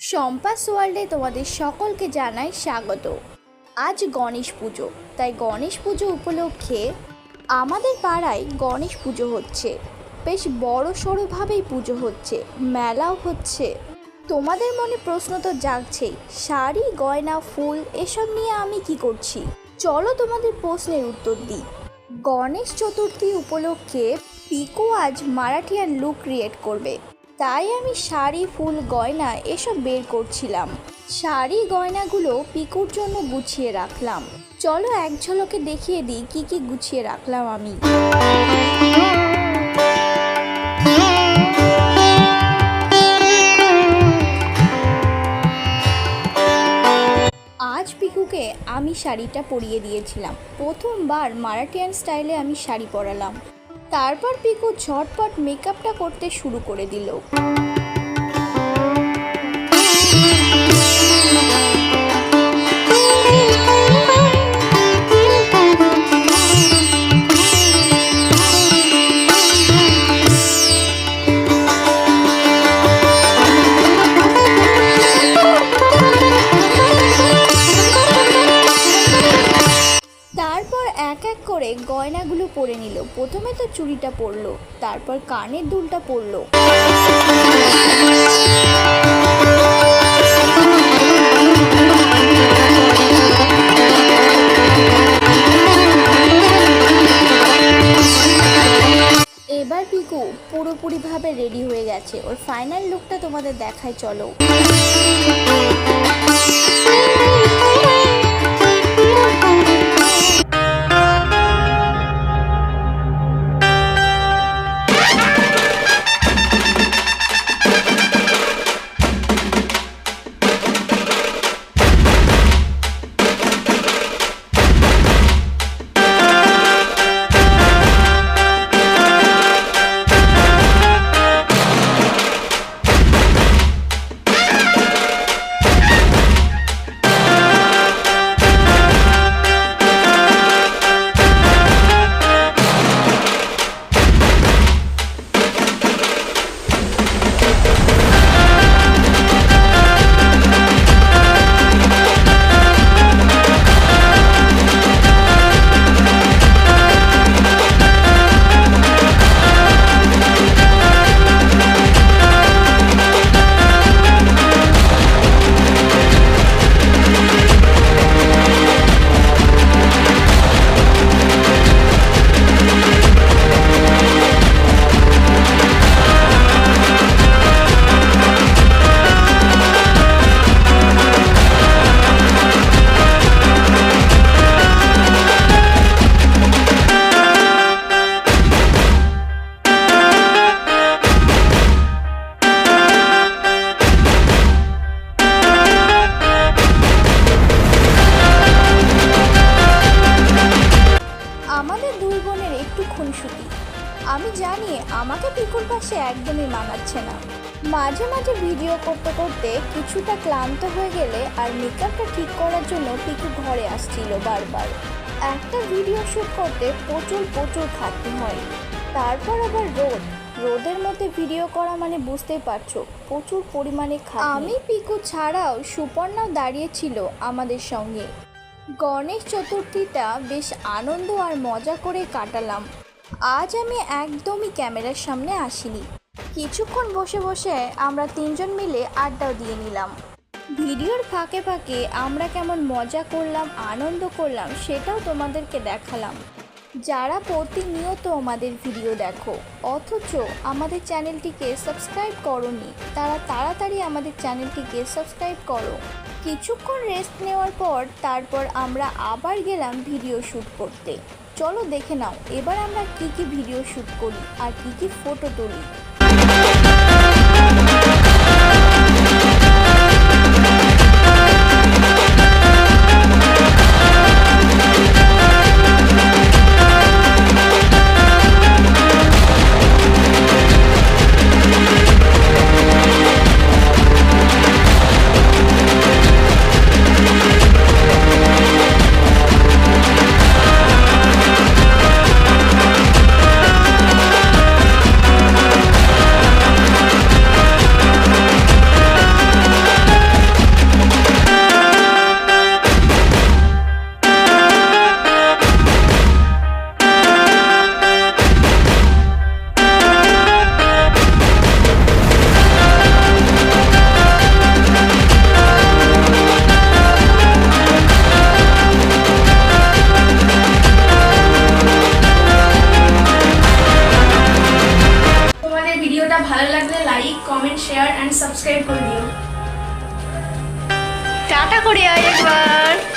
সম্পাস ওয়ার্ল্ডে তোমাদের সকলকে জানাই স্বাগত। আজ গণেশ পুজো, তাই গণেশ পুজো উপলক্ষে আমাদের পাড়ায় গণেশ পুজো হচ্ছে। বেশ বড় সড়োভাবেই পুজো হচ্ছে, মেলাও হচ্ছে। তোমাদের মনে প্রশ্ন তো জাগছেই, শাড়ি, গয়না, ফুল, এসব নিয়ে আমি কি করছি? চলো তোমাদের প্রশ্নের উত্তর দিই। গণেশ চতুর্থী উপলক্ষে পিকো আজ মারাঠিয়ান লুক ক্রিয়েট করবে। তাই আমি শাড়ি, ফুল, গয়না এসব বের করছিলাম। শাড়ি, গয়নাগুলো পিকুর জন্য গুছিয়ে রাখলাম। চলো এক ঝলকে দেখিয়ে দিই কি কি গুছিয়ে রাখলাম আমি। আজ পিকুকে আমি শাড়িটা পরিয়ে দিয়েছিলাম। প্রথমবার মারাঠিয়ান স্টাইলে আমি শাড়ি পরালাম। তারপর পিকু ঝটপট মেকআপটা করতে শুরু করে দিল। প্রথমে তো চুড়িটা পরলো, তারপর কানের দুলটা পরলো। এবার পিকু পুরোপুরিভাবে রেডি হয়ে গেছে। ওর ফাইনাল লুকটা তোমাদের দেখায়, চলো। আমি জানি আমাকে পিকুর পাশে একদমই মানাচ্ছে না। মাঝে মাঝে ভিডিও করতে করতে কিছুটা ক্লান্ত হয়ে গেলে আর মেকআপটা ঠিক করার জন্য পিকু ঘরে আসছিল বারবার। একটা ভিডিও শ্যুট করতে প্রচুর প্রচুর খাটতে হয়। তারপর আবার রোদ। রোদের মধ্যে ভিডিও করা মানে বুঝতেই পারছ, প্রচুর পরিমাণে আমি পিকু ছাড়াও সুপর্ণাও দাঁড়িয়েছিল আমাদের সঙ্গে। গণেশ চতুর্থীটা বেশ আনন্দ আর মজা করে কাটালাম। আজ আমি একদমই ক্যামেরার সামনে আসিনি। কিছুক্ষণ বসে বসে আমরা তিনজন মিলে আড্ডাও দিয়ে নিলাম। ভিডিওর ফাঁকে ফাঁকে আমরা কেমন মজা করলাম, আনন্দ করলাম, সেটাও তোমাদেরকে দেখালাম। যারা প্রতিনিয়ত আমাদের ভিডিও দেখো, অথচ আমাদের চ্যানেলটিকে সাবস্ক্রাইব করনি, তারা তাড়াতাড়ি আমাদের চ্যানেলটিকে সাবস্ক্রাইব করো। কিছুক্ষণ রেস্ট নেওয়ার পর তারপর আমরা আবার গেলাম ভিডিও শ্যুট করতে। চলো দেখে নাও, এবার আমরা কি কি ভিডিও শ্যুট করি আর কি কি ফটো তুলি। সাবস্ক্রাইব করে দিও টাটা করে আয় একবার।